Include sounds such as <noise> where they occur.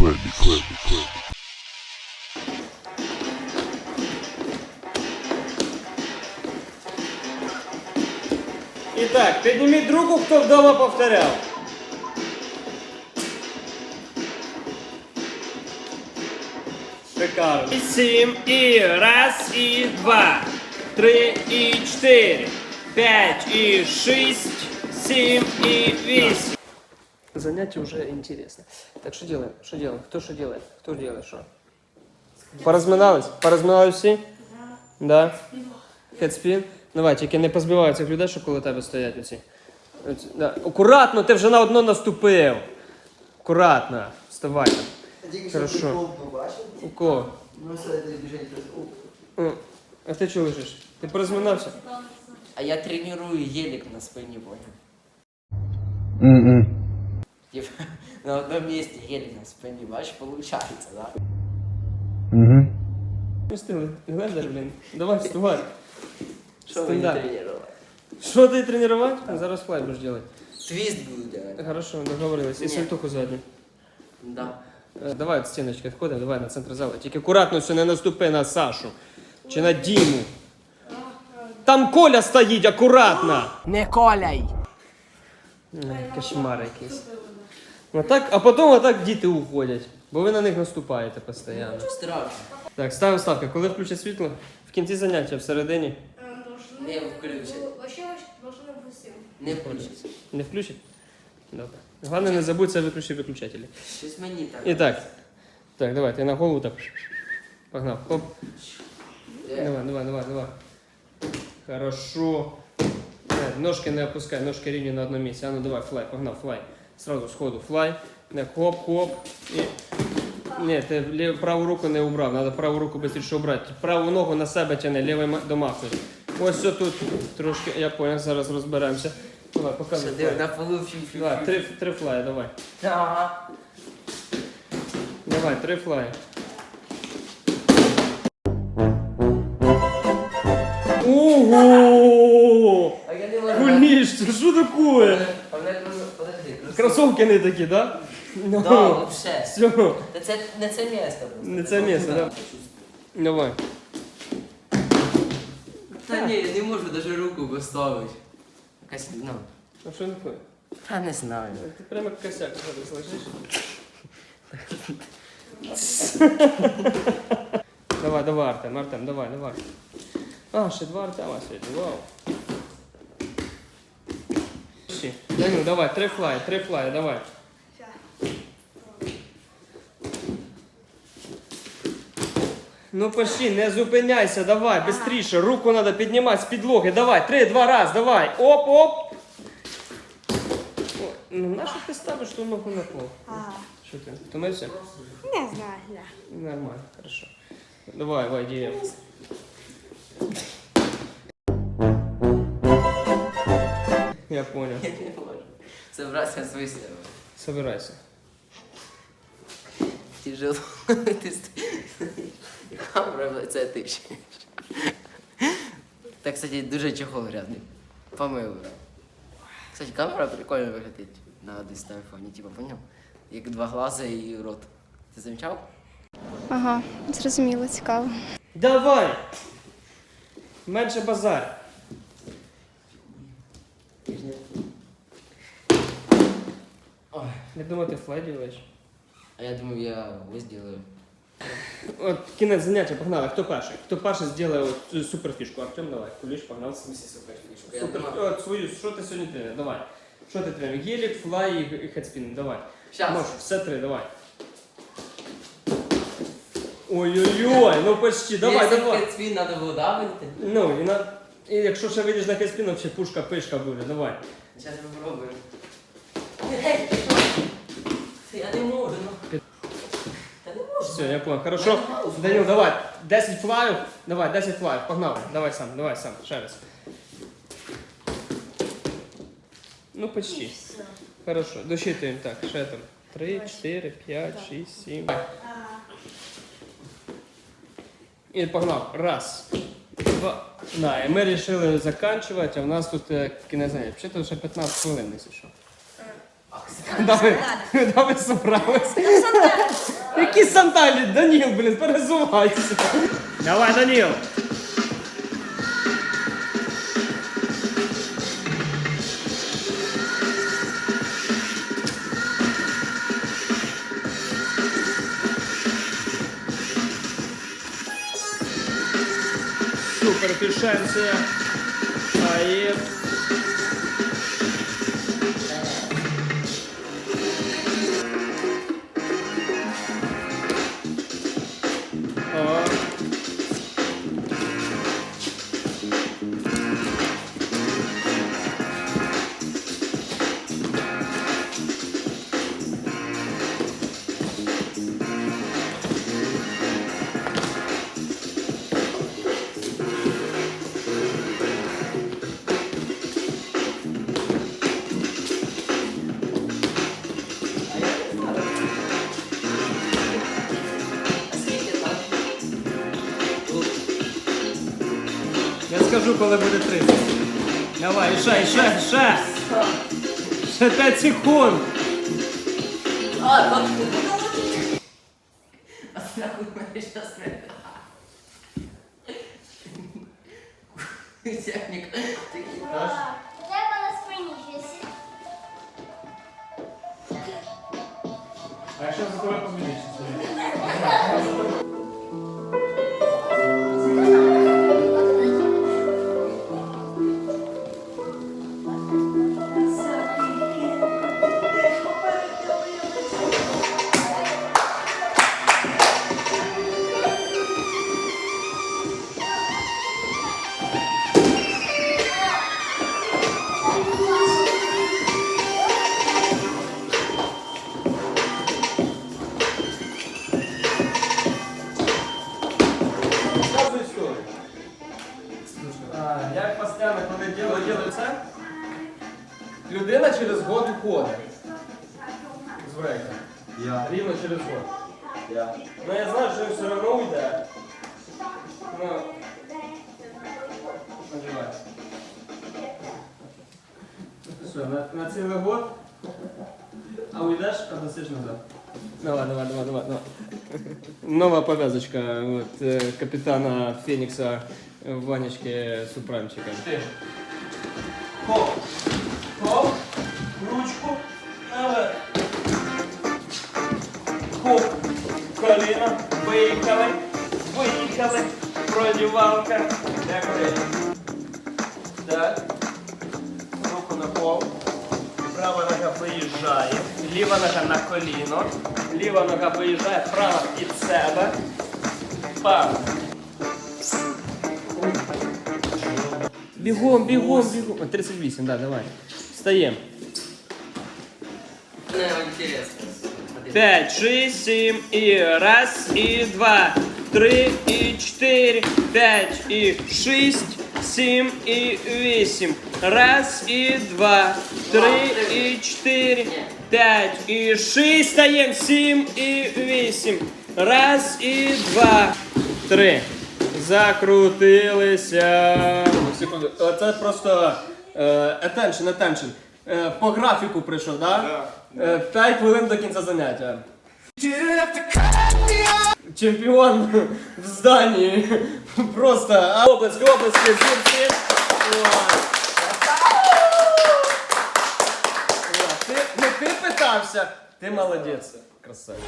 friendly. І так, підніміть руку, хто вдома повторяв. Шикарно. І Сім, і раз, і два, три, і чотири, п'ять, і шість, сім, і вісім. Занятие уже интересно. Так, что делаем? Что делаем? Кто что делает? Кто делает что? Поразминались? Поразминались всі? Да. Хедспін. Давай, тільки не позбивай цих людей, що коло тебе стоять оці. Оці, Да. Акуратно, ти вже на одно наступив. Акуратно. Вставай там. Тільки Хорошо. У кого? Ну, все, А ти чого лежиш? Ти порозминався? А я тренирую елик на спине, понял? Типа, на одном месте елик на спине, получается, да? Не стили. Глендер, блін. Давай, вставай. Что вы не Стандарт. тренировали? Що ти тренувати? Зараз флай будеш робити. Твист буду делать. Хорошо, договорились. І Ні. сальтуху задню. Да. Е, Давай от стіночки відходимо, давай на центр зали. Тільки акуратно все не наступи на Сашу. Чи на Діму. Там Коля стоїть, акуратно! Не коляй! Ай, Кошмар якийсь. Ну, так, а потім отак діти уходять, бо ви на них наступаєте постійно. Страшно. Так, ставимо ставки. Коли включать світло? В кінці заняття всередині. Не включить. Вообще должны быть всем. Не включить. Не включить? Добре. Головне не забудь виключити виключателі. Щось мені так. І так. Так, давай, ти на голову так. Погнав. Хоп. Давай, давай, давай, давай. Хорошо. Не, ножки не опускай, ножки рівні на одному місці. А ну давай, флай, погнав, флай. Сразу сходу флай. Хоп, хоп. І... Ні, ти праву руку не убрав, треба праву руку швидше убрати. Праву ногу на себе тяни, лівий ма- домахуй. Ось все тут трошки, я понял, зараз розберемося. Давай, показуй. Флай. на полу. Давай, три, три флая, давай. Ага. Давай, три флая. Ого! А я не можу. Куліш, це що таке? А мене кажу, подожди. Кросовки. Кроссовки не такі, да? Ну, Да, вообще. Все, Та це не це місто просто. не це місце, да? Давай. Та ні, я не можу навіть руку поставити. Якась, ну, А що таке? та не знаю. Ти прямо як косяк зараз лежиш. <laughs> давай, давай, Артем, Артем, давай, давай. А, ще два Артема сьогодні, вау. Ще. Даню, давай, три флая, три флая, давай. Ну почти, не зупиняйся, давай, быстріше, руку треба піднімати з підлоги, давай, три, два раз, давай, оп, оп. О, ну на що ти ставиш ту ногу на пол? Ага. Що ти, втомився? Не знаю, да. Нормально, хорошо. Давай, давай, Дієв. Я понял. Я не можу. Собрався з висловом. Собирайся. Тяжело. <laughs> Ти Камера в лице тичеш. Так, кстати, дуже чехол грязний. Помив. Кстати, камера прикольно виглядить на десь телефоні, типа, поняв? Як два глаза і рот. Ти замічав? Ага, зрозуміло, цікаво. Давай! Менше базар. Я думаю, ти флай делаєш. А я думаю, я ось делаю. От кінець заняття, погнали. Хто перший? Хто перший от цю суперфішку? Артем, давай. Куліш, погнав. Я Супер. думав- От свою, що ти сьогодні тренер? Давай. Що ти тренер? Гелік, флай і хедспін. Давай. Щас. Можеш, все три, давай. Ой-ой-ой, ну почти, давай, Якщо давай. в свій треба було давити. Ну, і, на... і якщо ще вийдеш на хедспін, взагалі пушка, пишка буде, давай. Зараз ми попробуємо. Я не можу, ну. Та не можу. Все, я понял. Хорошо. Данил, давай. 10 флаїв. Давай, 10 флаїв. Погнали. Давай сам, давай сам. Ще раз. Ну, почти. Хорошо. Досчитуємо так. Ще там. 3, 4, 5, 6, 7. І погнав. Раз. Два. Да, і ми вирішили закінчувати, а в нас тут е, кінець. Взагалі, ще ще 15 хвилин, якщо що. А Куди ви, куди ви собрались? Які сандалі? Даніл, блін, перезувайся. Давай, Даніл. Супер efficiency. Скажу, коли буде 30. Давай, ще, ще, ще. Ще 5 секунд. А, нахуй мене щас не. Технік. Треба на спині щось. А якщо за тобою Як постійно, коли діло діло це, людина через год уходить. З брейка. Я. Рівно через год. Я. Ну я знаю, що він все одно уйде. Ну. Наживай. Все, на, на цілий год. А уйдеш, а досиш назад. Давай, давай, давай, давай, давай. Новая повязочка вот, э, капитана Феникса Ванечки Супрамчика. Хоп, хоп, ручку, наверх. Хоп, коліно, виїхали, виїхали, продівалка. Дякую. Так. Руку на пол. Права нога виїжджає, ліва нога на коліно, ліва нога виїжджає, права під себе. Пам. Бігом, бігом, бігом. О, 38, да, давай. Встаємо. Не інтересно. 5, 6, 7 і раз, і два, три, і чотири, п'ять, і шість, сім, і вісім. Раз, і два, три, і чотири, п'ять, і шість, стаєм, сім, і вісім. Раз, і два, три. Закрутилися. Ну, Секунду. Це просто е, attention, attention. Е, По графіку прийшов, так? Да? 5 хвилин до кінця заняття. Чемпіон в зданні. Просто а. От. От. Ти, не ти питався, ти молодець. Красавчик.